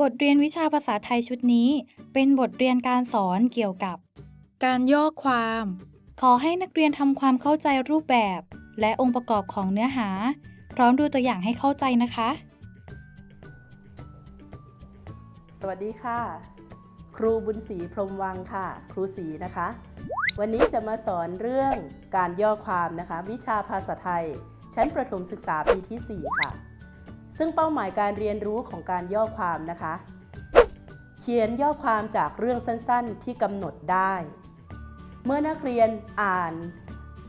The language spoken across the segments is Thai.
บทเรียนวิชาภาษาไทยชุดนี้ เป็นบทเรียนการสอนเกี่ยวกับ การย่อความ ขอให้นักเรียนทำความเข้าใจรูปแบบ และองค์ประกอบของเนื้อหา พร้อมดูตัวอย่างให้เข้าใจนะคะ สวัสดีค่ะ ครูบุญศรีพรหมวังค่ะ ครูศรีนะคะ วันนี้จะมาสอนเรื่องการย่อความนะคะ วิชาภาษาไทย ชั้นประถมศึกษาปีที่ 4 ค่ะ ซึ่งเป้าหมายการเรียนรู้ของการย่อความนะคะ เขียนย่อความจากเรื่องสั้นๆ ที่กำหนดได้ เมื่อนักเรียนอ่าน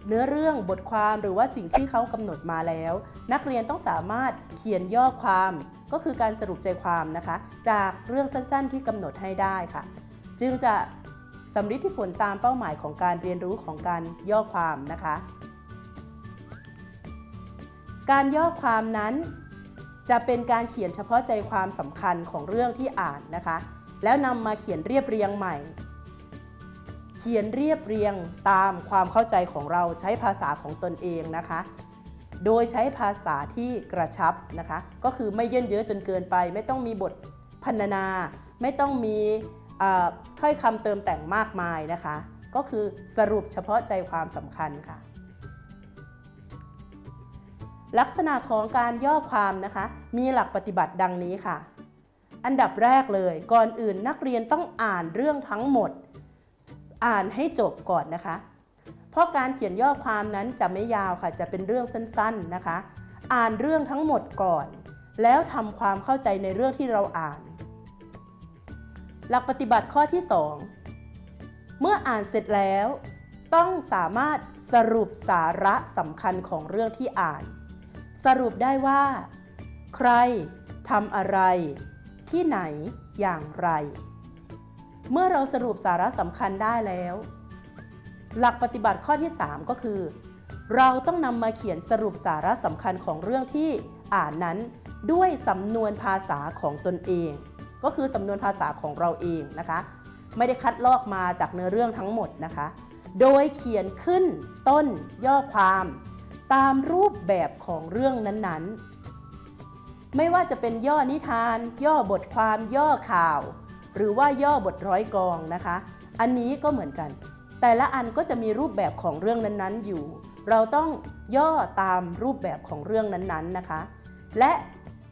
เนื้อเรื่องบทความหรือว่าสิ่งที่เขากำหนดมาแล้ว นักเรียนต้องสามารถเขียนย่อความก็คือการสรุปใจความนะคะ จากเรื่องสั้นๆ ที่กำหนดให้ได้ค่ะ จึงจะสำลิดที่ผลตามเป้าหมายของการเรียนรู้ของการย่อความนะคะ การย่อความนั้น จะเป็นการเขียนเฉพาะใจความสำคัญของเรื่องที่อ่านนะคะ แล้วนำมาเขียนเรียบเรียงใหม่ เขียนเรียบเรียงตามความเข้าใจของเราใช้ภาษาของตนเองนะคะ โดยใช้ภาษาที่กระชับนะคะ ก็คือไม่เยินเยอะจนเกินไป ไม่ต้องมีบทพรรณนา ไม่ต้องมีถ้อยคำเติมแต่งมากมายนะคะ ก็คือสรุปเฉพาะใจความสำคัญค่ะ ลักษณะของการย่อความนะคะ มีหลักปฏิบัติดังนี้ค่ะ อันดับแรกเลย ก่อนอื่นนักเรียนต้องอ่านเรื่องทั้งหมด อ่านให้จบก่อนนะคะ เพราะการเขียนย่อความนั้นจะไม่ยาวค่ะ จะเป็นเรื่องสั้นๆนะคะ อ่านเรื่องทั้งหมดก่อน แล้วทำความเข้าใจในเรื่องที่เราอ่าน หลักปฏิบัติข้อที่ 2 เมื่ออ่านเสร็จแล้ว ต้องสามารถสรุปสาระสำคัญของเรื่องที่อ่าน สรุปได้ว่า ใครทำอะไร ที่ไหนอย่างไร เมื่อเราสรุปสาระสำคัญได้แล้ว หลักปฏิบัติข้อที่ 3 ก็คือ เราต้องนำมาเขียนสรุปสาระสำคัญของเรื่องที่อ่านนั้นด้วยสำนวนภาษาของตนเอง ก็คือสำนวนภาษาของเราเองนะคะ ไม่ได้คัดลอกมาจากเนื้อเรื่องทั้งหมดนะคะ โดยเขียนขึ้นต้นย่อความ ตามรูปแบบของเรื่องนั้นๆ ไม่ว่าจะเป็นย่อนิทาน ย่อบทความย่อข่าว หรือว่าย่อบทร้อยกรองนะคะ อันนี้ก็เหมือนกัน แต่ละอันก็จะมีรูปแบบของเรื่องนั้นๆอยู่ เราต้องย่อตามรูปแบบของเรื่องนั้นๆนะคะ และ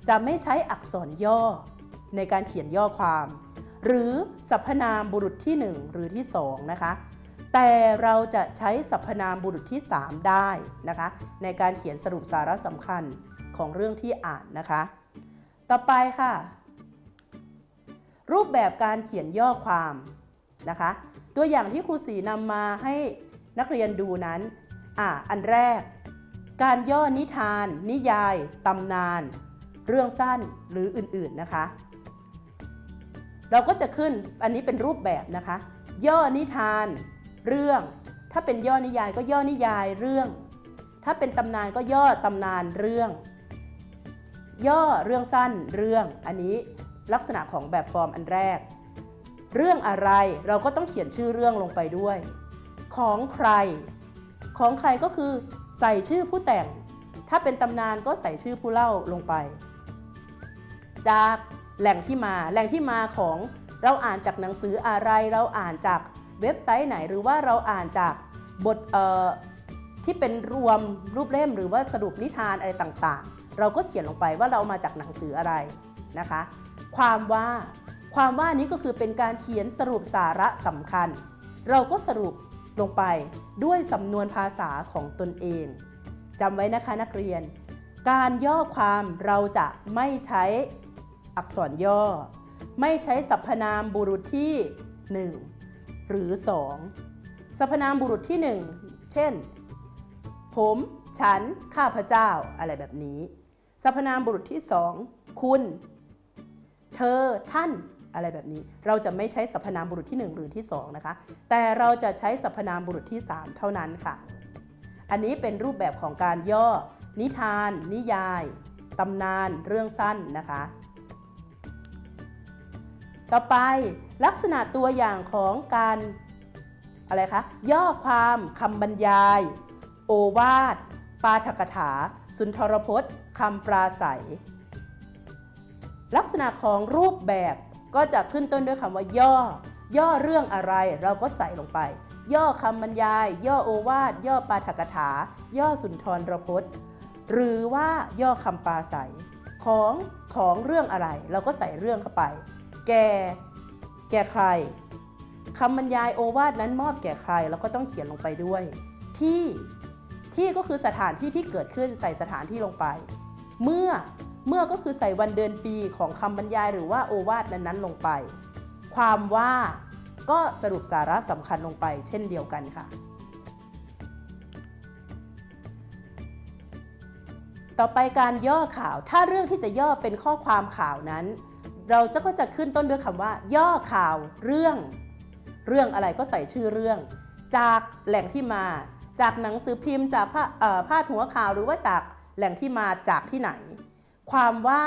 จะไม่ใช้อักษรย่อในการเขียนย่อความ หรือสรรพนามบุรุษที่ 1 หรือที่ 2 นะคะ แต่เราจะใช้สรรพนามบุรุษที่ 3 ได้นะคะ ในการเขียนสรุปสาระสำคัญของเรื่องที่อ่านนะคะ ต่อไปค่ะ รูปแบบการเขียนย่อความนะคะ ตัวอย่างที่ครูศรีนำมาให้นักเรียนดูนั้นอ่าอันแรก การย่อนิทาน นิยายตำนาน เรื่องสั้นหรืออื่นๆนะคะ เราก็จะขึ้นอันนี้เป็นรูปแบบนะคะ ย่อนิทาน เรื่อง ถ้าเป็นย่อนิยายก็ย่อนิยายเรื่อง ถ้าเป็นตำนานก็ย่อตำนานเรื่อง ย่อเรื่องสั้นเรื่อง อันนี้ลักษณะของแบบฟอร์มอันแรก เรื่องอะไรเราก็ต้องเขียนชื่อเรื่องลงไปด้วย ของใคร ของใครก็คือใส่ชื่อผู้แต่ง ถ้าเป็นตำนานก็ใส่ชื่อผู้เล่าลงไป จากแหล่งที่มา แหล่งที่มาของเราอ่านจากหนังสืออะไร เราอ่านจาก เว็บไซต์ไหนหรือว่าเราอ่านจากบทที่เป็นรวมรูปเล่มหรือว่าสรุปนิทานอะไรต่างๆ เราก็เขียนลงไปว่าเรามาจากหนังสืออะไรนะคะ ความว่าความว่านี้ก็คือเป็นการเขียนสรุปสาระสำคัญ เราก็สรุปลงไปด้วยสำนวนภาษาของตนเองจำไว้นะคะนักเรียน การย่อความเราจะไม่ใช้อักษรย่อ ไม่ใช้สรรพนามบุรุษที่ 1 หรือ 2 สรรพนามบุรุษที่ 1 เช่น ผม ฉัน ข้าพเจ้า อะไรแบบนี้ สรรพนามบุรุษที่ 2 คุณ เธอ ท่าน อะไรแบบนี้ เราจะไม่ใช้สรรพนามบุรุษที่ 1 หรือที่ 2 นะคะ แต่เราจะใช้สรรพนามบุรุษที่ 3 เท่านั้นค่ะ อันนี้เป็นรูปแบบของการย่อ นิทาน นิยาย ตำนาน เรื่องสั้นนะคะ ต่อไป ลักษณะตัวอย่างของการอะไรคะย่อความคำบรรยาย โอวาทปาฐกถา สุนทรพจน์คำปราศัย ลักษณะของรูปแบบก็จะขึ้นต้นด้วยคำว่าย่อ ย่อเรื่องอะไรเราก็ใส่ลงไป ย่อคำบรรยาย ย่อโอวาทย่อปาฐกถา ย่อสุนทรพจน์ หรือว่าย่อคำปราศัย ของของเรื่องอะไร เราก็ใส่เรื่องเข้าไป แก แก่ใครคำบรรยายโอวาทนั้นมอบแก่ใครเราก็ต้องเขียนลงไปด้วย ที่ที่ก็คือสถานที่ที่เกิดขึ้นใส่สถานที่ลงไป เมื่อเมื่อก็คือใส่วันเดือนปีของคำบรรยายหรือว่าโอวาทนั้นๆลงไป ความว่าก็สรุปสาระสำคัญลงไป เช่นเดียวกันค่ะ ต่อไปการย่อข่าว ถ้าเรื่องที่จะย่อเป็นข้อความข่าวนั้น เราจะก็จะขึ้นต้นด้วยคำว่า ย่อข่าวเรื่อง เรื่องอะไรก็ใส่ชื่อเรื่อง จากแหล่งที่มา จากหนังสือพิมพ์ จากพาเอ่อพาดหัวข่าวหรือว่าจากแหล่งที่มาจากที่ไหน ความว่า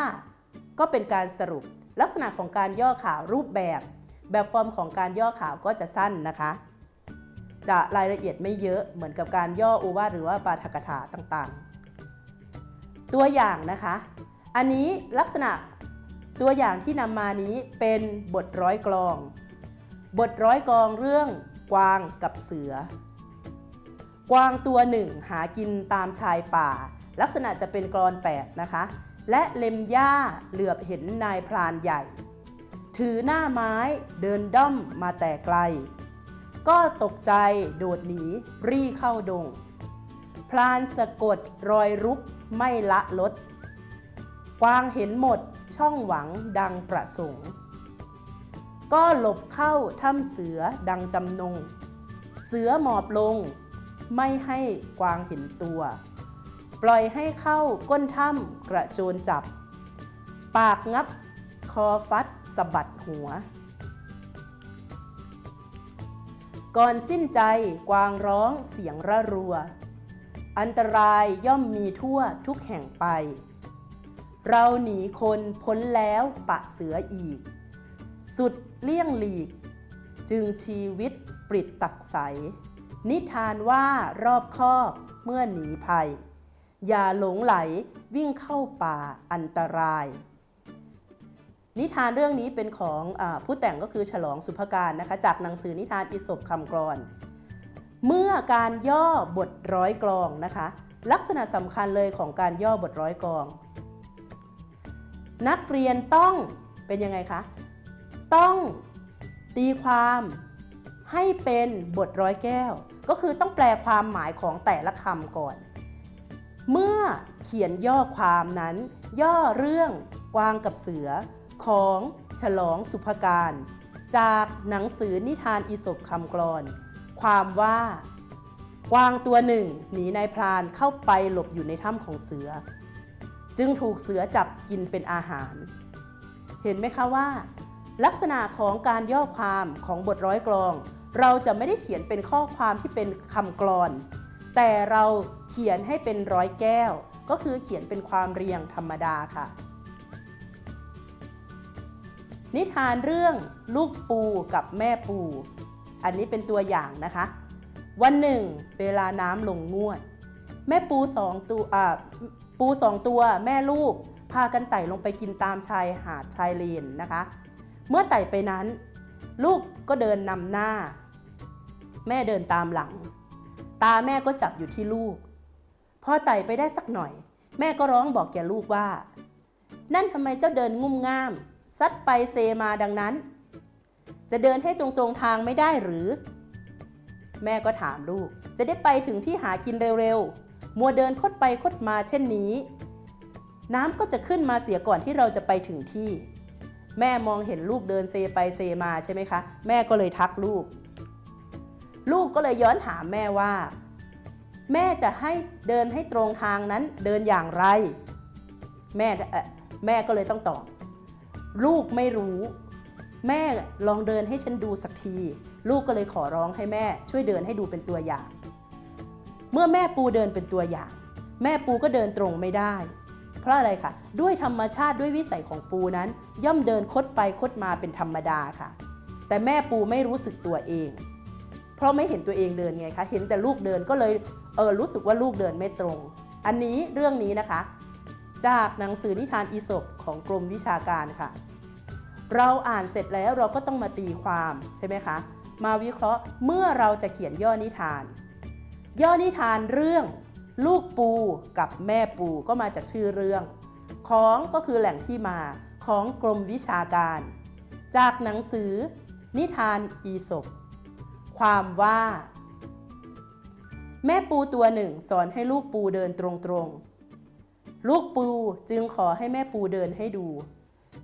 ก็เป็นการสรุปลักษณะของการย่อข่าวรูปแบบ แบบฟอร์มของการย่อข่าวก็จะสั้นนะคะ จะรายละเอียดไม่เยอะเหมือนกับการย่อโอวาหรือว่าปาฐกถาต่างๆ ตัวอย่างนะคะ อันนี้ลักษณะ ตัวอย่างที่นำมานี้เป็นบทร้อยกลอง บทร้อยกลองเรื่องกวางกับเสือ กวางตัวหนึ่งหากินตามชายป่า ลักษณะจะเป็นกรอนแปดนะคะ และเล็มหญ้าเหลือบเห็นนายพรานใหญ่ ถือหน้าไม้เดินด้อมมาแต่ไกล ก็ตกใจโดดหนีรี่เข้าดง พรานสะกดรอยรุกไม่ละลด กวางเห็นหมด ช่องหวังดังประสงค์ ก็หลบเข้าถ้ำเสือดังจำนง เสือหมอบลง ไม่ให้กวางเห็นตัว ปล่อยให้เข้าก้นถ้ำกระโจนจับ ปากงับคอฟัดสะบัดหัว ก่อนสิ้นใจกวางร้องเสียงระรัว อันตรายย่อมมีทั่วทุกแห่งไป เราหนีคนพ้นแล้วปะเสืออีก สุดเลี่ยงหลีก จึงชีวิตปริดตักใส นิทานว่ารอบคอบเมื่อหนีภัย อย่าหลงไหลวิ่งเข้าป่าอันตราย นิทานเรื่องนี้เป็นของอผู้แต่งก็คือฉลองสุภการนะคะ จากหนังสือนิทานอิศบคำกรอน เมื่อการย่อบทร้อยกลองนะคะ ลักษณะสำคัญเลยของการย่อบทร้อยกลอง นักเรียนต้องเป็นยังไงคะ ต้องตีความให้เป็นบทร้อยแก้ว ก็คือต้องแปลความหมายของแต่ละคำก่อน เมื่อเขียนย่อความนั้น ย่อเรื่องกวางกับเสือของฉลองสุภการ จากหนังสือนิทานอีสบคำกรอน ความว่ากวางตัวหนึ่งหนีนายพรานเข้าไปหลบอยู่ในถ้ำของเสือ จึงถูกเสือจับกินเป็นอาหาร เห็นไหมคะว่า ลักษณะของการย่อความของบทร้อยกลอง เราจะไม่ได้เขียนเป็นข้อความที่เป็นคำกลอน แต่เราเขียนให้เป็นร้อยแก้ว ก็คือเขียนเป็นความเรียงธรรมดาค่ะ นิทานเรื่องลูกปูกับแม่ปู อันนี้เป็นตัวอย่างนะคะ วันหนึ่ง เวลาน้ำลงงวด แม่ปูสองตัวปูสองตัวแม่ลูก พากันไต่ลงไปกินตามชายหาดชายเลนนะคะ เมื่อไต่ไปนั้น ลูกก็เดินนำหน้า แม่เดินตามหลัง ตาแม่ก็จับอยู่ที่ลูก พอไต่ไปได้สักหน่อย แม่ก็ร้องบอกแก่ลูกว่า นั่นทำไมเจ้าเดินงุ่มง่าม ซัดไปเซมาดังนั้น จะเดินให้ตรงๆทางไม่ได้หรือ แม่ก็ถามลูกจะได้ไปถึงที่หากินเร็วๆ มัวเดินคดไปคดมาเช่นนี้ น้ำก็จะขึ้นมาเสียก่อนที่เราจะไปถึงที่ แม่มองเห็นลูกเดินเซไปเซมาใช่ไหมคะ แม่ก็เลยทักลูก ลูกก็เลยย้อนถามแม่ว่า แม่จะให้เดินให้ตรงทางนั้นเดินอย่างไร แม่แม่ก็เลยต้องตอบ ลูกไม่รู้ แม่ลองเดินให้ฉันดูสักที ลูกก็เลยขอร้องให้แม่ ช่วยเดินให้ดูเป็นตัวอย่าง เมื่อแม่ปูเดินเป็นตัวอย่าง แม่ปูก็เดินตรงไม่ได้ เพราะอะไรคะด้วยธรรมชาติด้วยวิสัยของปูนั้น ย่อมเดินคดไปคดมาเป็นธรรมดาค่ะ แต่แม่ปูไม่รู้สึกตัวเอง เพราะไม่เห็นตัวเองเดินไงคะเห็นแต่ลูกเดินก็เลยเออรู้สึกว่าลูกเดินไม่ตรง อันนี้เรื่องนี้นะคะ จากหนังสือนิทานอีสปของกรมวิชาการค่ะ เราอ่านเสร็จแล้วเราก็ต้องมาตีความใช่ไหมคะมาวิเคราะห์เมื่อเราจะเขียนย่อนิทาน ย่อนิทานเรื่อง ลูกปูกับแม่ปูก็มาจากชื่อเรื่อง ของก็คือแหล่งที่มาของกรมวิชาการ จากหนังสือ นิทานอีสปความว่า แม่ปูตัวหนึ่งสอนให้ลูกปูเดินตรงๆ ลูกปูจึงขอให้แม่ปูเดินให้ดู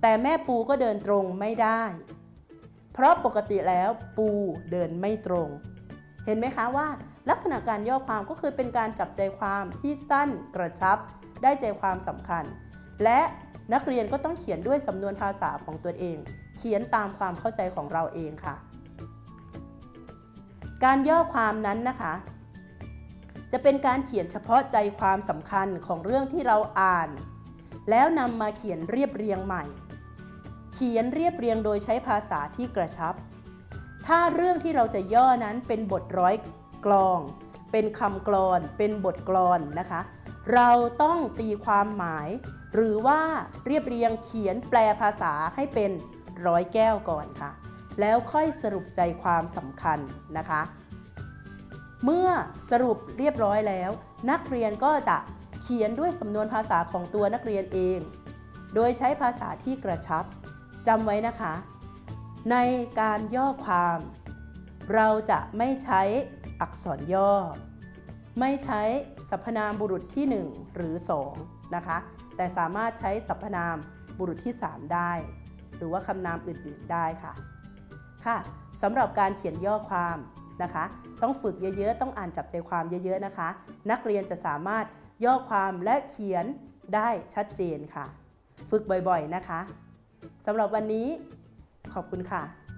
แต่แม่ปูก็เดินตรงไม่ได้ เพราะปกติแล้วปูเดินไม่ตรง เห็นไหมคะว่า ลักษณะการย่อความก็คือเป็นการจับใจความที่สั้นกระชับ ได้ใจความสำคัญ และนักเรียนก็ต้องเขียนด้วยสำนวนภาษาของตัวเอง เขียนตามความเข้าใจของเราเองค่ะ การย่อความนั้นนะคะ จะเป็นการเขียนเฉพาะใจความสำคัญของเรื่องที่เราอ่าน แล้วนำมาเขียนเรียบเรียงใหม่ เขียนเรียบเรียงโดยใช้ภาษาที่กระชับ ถ้าเรื่องที่เราจะย่อนั้นเป็นบทร้อย กลอง เป็นคำกลอน เป็นบทกลอนนะคะ เราต้องตีความหมาย หรือว่าเรียบเรียงเขียนแปลภาษาให้เป็นร้อยแก้วก่อนค่ะ แล้วค่อยสรุปใจความสำคัญนะคะ เมื่อสรุปเรียบร้อยแล้ว นักเรียนก็จะเขียนด้วยสำนวนภาษาของตัวนักเรียนเอง โดยใช้ภาษาที่กระชับจำไว้นะคะ ในการย่อความ เราจะไม่ใช้ อักษรย่อ ไม่ใช้สรรพนามบุรุษที่ 1 หรือ 2 นะคะ แต่สามารถใช้สรรพนามบุรุษที่ 3 ได้ หรือว่าคำนามอื่นๆได้ค่ะ ค่ะสำหรับการเขียนย่อความนะคะ ต้องฝึกเยอะๆ ต้องอ่านจับใจความเยอะๆนะคะ นักเรียนจะสามารถย่อความและเขียนได้ชัดเจนค่ะ ฝึกบ่อยๆนะคะสำหรับวันนี้ขอบคุณค่ะ